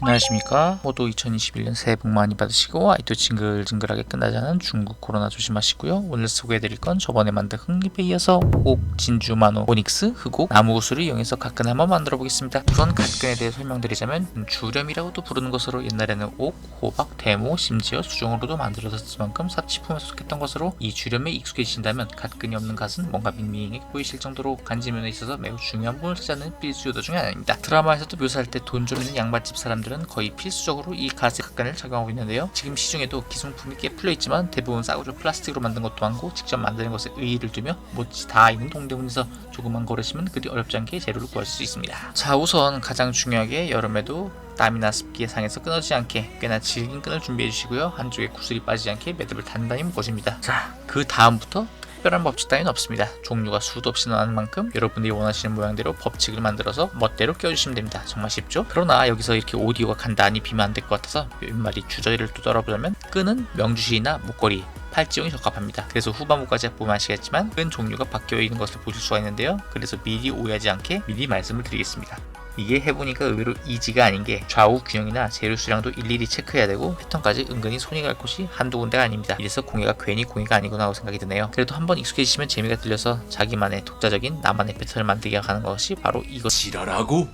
안녕하십니까. 모두 2021년 새해 복 많이 받으시고 아이도 징글징글하게 않은 중국 코로나 조심하시고요. 오늘 소개해드릴 건 저번에 만든 흑립에 이어서 옥, 진주, 만호, 오닉스, 흑옥, 나무구슬을 이용해서 각근 한번 만들어 보겠습니다. 우선 각근에 대해 설명드리자면 주렴이라고도 부르는 것으로 옛날에는 옥, 호박, 대모, 심지어 수종으로도 만들어졌을 만큼 사치품에 속했던 것으로 이 주렴에 익숙해지신다면 각근이 없는 갓은 뭔가 밍밍해 보이실 정도로 간지면에 있어서 매우 중요한 부분을 차지하는 필수 요소 중에 하나입니다. 드라마에서도 묘사할 때 돈 좀 있는 양반집 사람들 은 거의 필수적으로 이 가스 각간을 착용하고 있는데요. 지금 시중에도 기성품이 꽤 풀려있지만 대부분 싸구려 플라스틱으로 만든 것도 많고 직접 만드는 것에 의의를 두며 못지 다 있는 동대문에서 조금만 걸으시면 그리 어렵지 않게 재료를 구할 수 있습니다. 자 우선 가장 중요하게 여름에도 땀이나 습기에 상해서 끊어지지 않게 꽤나 질긴 끈을 준비해 주시고요. 한쪽에 구슬이 빠지지 않게 매듭을 단단히 묶어줍니다. 자 그 다음부터 특별한 법칙 따위는 없습니다. 종류가 수도 없이 나는 만큼 여러분들이 원하시는 모양대로 법칙을 만들어서 멋대로 껴주시면 됩니다. 정말 쉽죠? 그러나 여기서 이렇게 오디오가 간단히 비면 안 될 것 같아서 윗말이 주저리를 또 떨어보자면 끈은 명주실이나 목걸이, 팔찌용이 적합합니다. 그래서 후반부까지 보면 아시겠지만 끈 종류가 바뀌어 있는 것을 보실 수가 있는데요. 그래서 미리 오해하지 않게 미리 말씀을 드리겠습니다. 이게 해보니까 의외로 이지가 아닌 게 좌우 균형이나 재료 수량도 일일이 체크해야 되고 패턴까지 은근히 손이 갈 곳이 한두 군데가 아닙니다. 이래서 공예가 괜히 공예가 아니구나 하고 생각이 드네요. 그래도 한번 익숙해지시면 재미가 들려서 자기만의 독자적인 나만의 패턴을 만들게 하는 것이 바로 이것. 지랄하고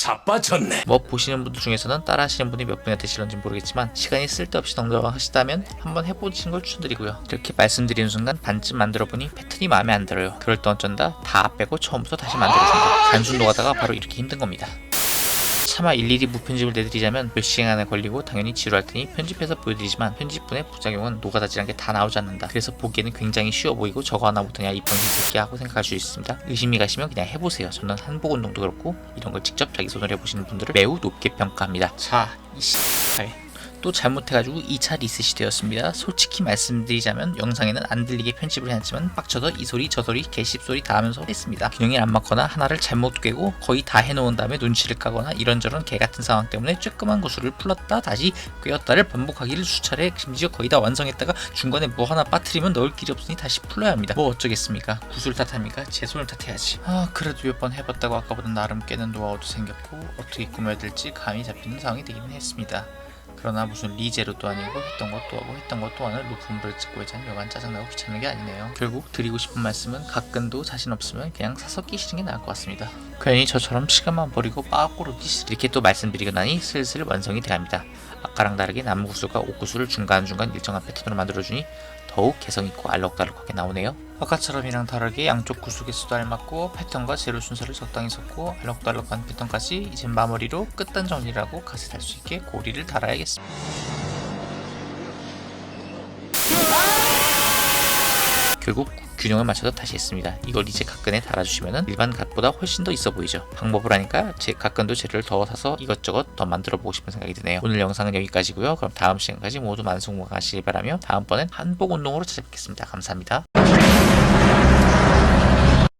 자빠졌네. 뭐 보시는 분들 중에서는 따라 하시는 분이 몇 분이나 되실런지 모르겠지만 시간이 쓸데없이 넉넉하시다면 한번 해보시는 걸 추천드리고요. 이렇게 말씀드리는 순간 반쯤 만들어보니 패턴이 마음에 안 들어요. 그럴 때 어쩐다 다 빼고 처음부터 다시 만들어준다. 단순 노가다가 바로 이렇게 힘든 겁니다. 차마 일일이 무편집을 내드리자면 몇 시간 안에 걸리고 당연히 지루할 테니 편집해서 보여드리지만 편집분의 부작용은 노가다질한 게다 나오지 않는다. 그래서 보기에는 굉장히 쉬워 보이고 저거 하나 못하냐 이 병신 새끼 하고 생각할 수 있습니다. 의심이 가시면 그냥 해보세요. 저는 한복 운동도 그렇고 이런 걸 직접 자기 손으로 해보시는 분들을 매우 높게 평가합니다. 자, 이씨. 또 잘못해가지고 2차 리셋이 되었습니다. 솔직히 말씀드리자면 영상에는 안 들리게 편집을 해놨지만 빡쳐서 이 소리 저 소리 개씹 소리 다 하면서 했습니다. 균형이 안 맞거나 하나를 잘못 꿰고 거의 다 해놓은 다음에 눈치를 까거나 이런저런 개 같은 상황 때문에 쬐끄만 구슬을 풀었다 다시 꿰었다를 반복하기를 수차례 심지어 거의 다 완성했다가 중간에 뭐 하나 빠뜨리면 넣을 길이 없으니 다시 풀어야 합니다. 뭐 어쩌겠습니까? 구슬 탓합니까? 제 손을 탓해야지. 아 그래도 몇 번 해봤다고 아까보다 나름 깨는 노하우도 생겼고 어떻게 꾸며야 될지 감이 잡히는 상황이 되기는 했습니다. 그러나 무슨 리제로도 아니고 했던 것도 하고 했던 것도 하는 루프물을 찍고 있자니 여간 짜증나고 귀찮은 게 아니네요. 결국 드리고 싶은 말씀은 가끔도 자신 없으면 그냥 사서 끼시는 게 나을 것 같습니다. 괜히 저처럼 시간만 버리고 빠꾸로 끼시 이렇게 또 말씀드리고 나니 슬슬 완성이 돼갑니다. 아까랑 다르게 나무 구슬과 옥 구슬을 중간중간 일정한 패턴으로 만들어주니 더욱 개성있고 알록달록하게 나오네요. 아까처럼이랑 다르게 양쪽 개수도 알맞고 패턴과 재료 순서를 적당히 섞고 알록달록한 패턴까지 이제 마무리로 끝단 정리를 하고 갓에 달 수 있게 고리를 달아야겠습니다. 결국 균형을 맞춰서 다시 했습니다. 이걸 이제 각근에 달아주시면 일반 갓보다 훨씬 더 있어 보이죠. 방법을 하니까 제 각근도 재료를 더 사서 이것저것 더 만들어 보고 싶은 생각이 드네요. 오늘 영상은 여기까지고요. 그럼 다음 시간까지 모두 만수무강하시길 바라며 다음번엔 한복 운동으로 찾아뵙겠습니다. 감사합니다.